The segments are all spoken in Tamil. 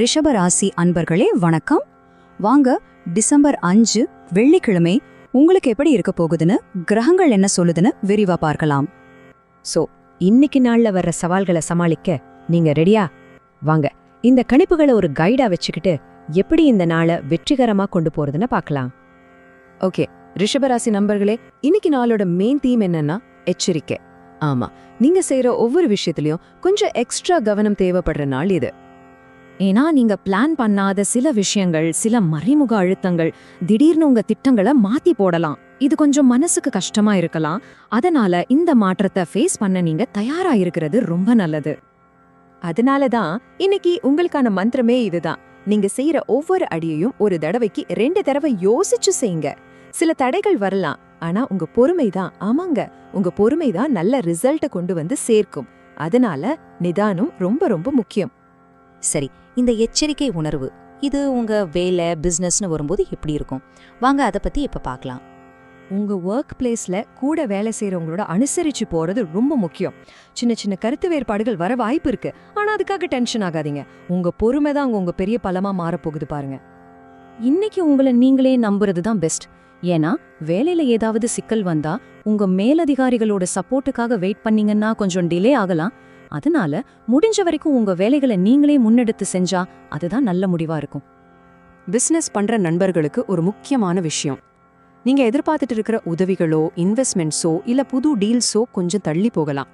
ரிஷபராசி அன்பர்களே வணக்கம். வாங்க டிசம்பர் அஞ்சு வெள்ளிக்கிழமை உங்களுக்கு எப்படி இருக்க போகுதுன்னு கிரகங்கள் என்ன சொல்லுதுன்னு விரிவா பார்க்கலாம். சோ இன்னைக்கு நாள்ல வர்ற சவால்களை சமாளிக்க நீங்க ரெடியா வாங்க இந்த கணிப்புகளை ஒரு கைடா வச்சுக்கிட்டு எப்படி இந்த நாளை வெற்றிகரமா கொண்டு போறதுன்னு பார்க்கலாம். ஓகே ரிஷபராசி நண்பர்களே இன்னைக்கு நாளோட மெயின் தீம் என்னன்னா எச்சரிக்கை. ஆமா நீங்க செய்யற ஒவ்வொரு விஷயத்திலயும் கொஞ்சம் எக்ஸ்ட்ரா கவனம் தேவைப்படுற நாள் இது. ஏன்னா நீங்க பிளான் பண்ணாத சில விஷயங்கள் சில மறைமுக அழுத்தங்கள் திடீர்னு உங்க திட்டங்களை மாத்தி போடலாம். இது கொஞ்சம் மனசுக்கு கஷ்டமா இருக்கலாம். அதனால இந்த மாற்றத்தை ஃபேஸ் பண்ண நீங்க தயாரா இருக்கிறது ரொம்ப நல்லது. அதனால தான் இன்னைக்கு உங்களுக்கான மந்திரமே இதுதான். நீங்க செய்யற ஒவ்வொரு அடியையும் ஒரு தடவைக்கு ரெண்டு தடவை யோசிச்சு செய்யுங்க. சில தடைகள் வரலாம். ஆனா உங்க பொறுமை தான் ஆமாங்க. உங்க பொறுமை தான் நல்ல ரிசல்ட்டை கொண்டு வந்து சேர்க்கும். அதனால நிதானம் ரொம்ப ரொம்ப முக்கியம். சரி இந்த எச்சரிக்கை உணர்வு இது உங்கள் வேலை பிஸ்னஸ்னு வரும்போது எப்படி இருக்கும்? வாங்க அதை பற்றி இப்போ பார்க்கலாம் உங்கள் ஒர்க் பிளேஸில் கூட வேலை செய்கிறவங்களோட அனுசரித்து போகிறது ரொம்ப முக்கியம். சின்ன சின்ன கருத்து வேறுபாடுகள் வர வாய்ப்பு இருக்குது ஆனால் அதுக்காக டென்ஷன் ஆகாதீங்க. உங்கள் பொறுமை தான் அங்கே உங்கள் பெரிய பலமாக மாறப்போகுது பாருங்கள் இன்னைக்கு உங்களை நீங்களே நம்புறது தான் பெஸ்ட் ஏன்னா வேலையில் ஏதாவது சிக்கல் வந்தால் உங்கள் மேலதிகாரிகளோட சப்போர்ட்டுக்காக வெயிட் பண்ணீங்கன்னா கொஞ்சம் டிலே ஆகலாம். அதனால முடிஞ்ச வரைக்கும் உங்க வேலைகளை நீங்களே முன்னெடுத்து செஞ்சா அதுதான் நல்ல முடிவா இருக்கும். பிசினஸ் பண்ற நண்பர்களுக்கு ஒரு முக்கியமான விஷயம். நீங்க எதிர்பார்த்துட்டு இருக்கிற உதவிகளோ இன்வெஸ்ட்மெண்ட்ஸோ இல்ல புது டீல்ஸோ கொஞ்சம் தள்ளி போகலாம்.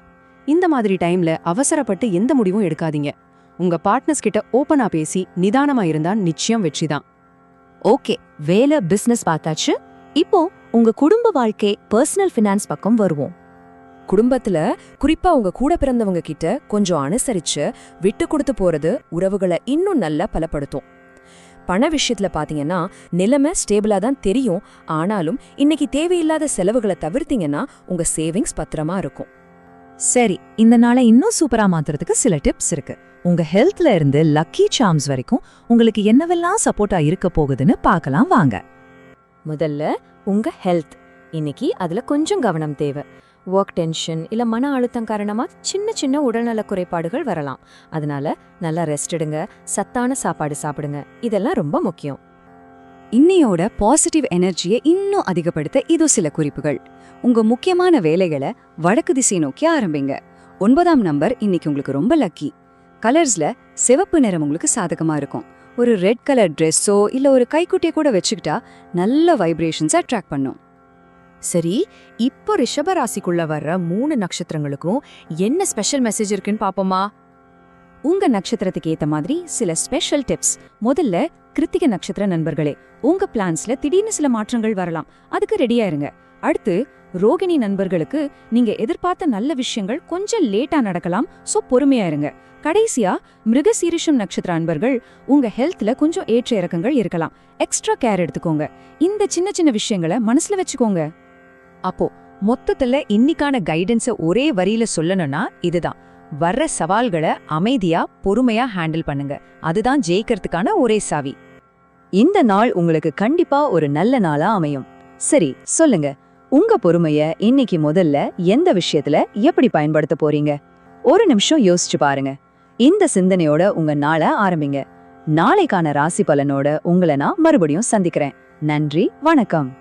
இந்த மாதிரி டைம்ல அவசரப்பட்டு எந்த முடிவும் எடுக்காதீங்க. உங்க பார்ட்னர்ஸ் கிட்ட ஓபனா பேசி நிதானமா இருந்தா நிச்சயம் வெற்றிதான் ஓகே வேலை பிசினஸ் பார்த்தாச்சு. இப்போ உங்க குடும்ப வாழ்க்கை பர்சனல் ஃபினான்ஸ் பக்கம் வருவோம். குடும்பத்துல குறிப்பா உங்க கூட பிறந்தவங்க கிட்ட கொஞ்சம் அனுசரிச்சு விட்டு கொடுத்து போறது உறவுகளை இன்னும் நல்லா பலப்படுத்தும். பண விஷயத்துல பாத்தீங்கன்னா நிலைமை ஸ்டேபிளா தான் தெரியும். ஆனாலும் இன்னைக்கு தேவையில்லாத செலவுகளை தவிர்த்தீங்கன்னா உங்க சேவிங்ஸ் பத்திரமா இருக்கும். சரி இந்த நாளை இன்னும் சூப்பரா மாத்துறதுக்கு சில டிப்ஸ் இருக்கு. உங்க ஹெல்த்ல இருந்து லக்கி சார்ம்ஸ் வரைக்கும் உங்களுக்கு என்னவெல்லாம் சப்போர்ட்டா இருக்க போகுதுன்னு பார்க்கலாம் வாங்க. முதல்ல உங்க ஹெல்த் இன்னைக்கு அதுல கொஞ்சம் கவனம் தேவை. ஒர்க் டென்ஷன் இல்லை மன அழுத்தம் காரணமாக சின்ன சின்ன உடல்நல குறைபாடுகள் வரலாம். அதனால நல்லா ரெஸ்ட் எடுங்க சத்தான சாப்பாடு சாப்பிடுங்க. இதெல்லாம் ரொம்ப முக்கியம். இன்னையோட பாசிட்டிவ் எனர்ஜியை இன்னும் அதிகப்படுத்த இதோ சில குறிப்புகள். உங்க முக்கியமான வேலைகளை வடக்கு திசை நோக்கி ஆரம்பிங்க. ஒன்பதாம் நம்பர் இன்னைக்கு உங்களுக்கு ரொம்ப லக்கி கலர்ஸ்ல சிவப்பு நிறம் உங்களுக்கு சாதகமா இருக்கும். ஒரு ரெட் கலர் ட்ரெஸ்ஸோ இல்லை ஒரு கைக்குட்டியை கூட வச்சுக்கிட்டா நல்ல வைப்ரேஷன்ஸ் அட்ராக்ட் பண்ணும். சரி இப்போ ரிஷப ராசிக்குள்ள வர்ற மூணு நட்சத்திரங்களுக்கும் என்ன ஸ்பெஷல் மெசேஜ் இருக்குன்னு பாப்போமா? உங்க நட்சத்திரத்துக்கு ஏத்த மாதிரி சில ஸ்பெஷல் டிப்ஸ் முதல்ல கிருத்திக நட்சத்திர நண்பர்களே உங்க பிளான்ஸ்ல திடீர்னு சில மாற்றங்கள் வரலாம். அதுக்கு ரெடியா இருங்க. அடுத்து ரோகிணி நண்பர்களுக்கு நீங்க எதிர்பார்த்த நல்ல விஷயங்கள் கொஞ்சம் லேட்டா நடக்கலாம் சோ பொறுமையா இருங்க. கடைசியா மிருகசீரிஷம் நட்சத்திர அன்பர்கள் உங்க ஹெல்த்ல கொஞ்சம் ஏற்ற இறக்கங்கள் இருக்கலாம். எக்ஸ்ட்ரா கேர் எடுத்துக்கோங்க. இந்த சின்ன சின்ன விஷயங்களை மனசுல வச்சுக்கோங்க. அப்போ மொத்தத்துல இன்னிக்கான கைடன்ஸ ஒரே வரியில சொல்லணும்னா இதுதான். வர்ற சவால்களை அமைதியா பொறுமையா ஹேண்டில் பண்ணுங்க. அதுதான் ஜெயிக்கிறதுக்கான ஒரே சாவி. இந்த நாள் உங்களுக்கு கண்டிப்பா ஒரு நல்ல நாளா அமையும். சரி சொல்லுங்க. உங்க பொறுமைய இன்னைக்கு முதல்ல எந்த விஷயத்துல எப்படி பயன்படுத்த போறீங்க? ஒரு நிமிஷம் யோசிச்சு பாருங்க. இந்த சிந்தனையோட உங்க நாளை ஆரம்பிங்க. நாளைக்கான ராசி பலனோட உங்களை நான் மறுபடியும் சந்திக்கிறேன். நன்றி வணக்கம்.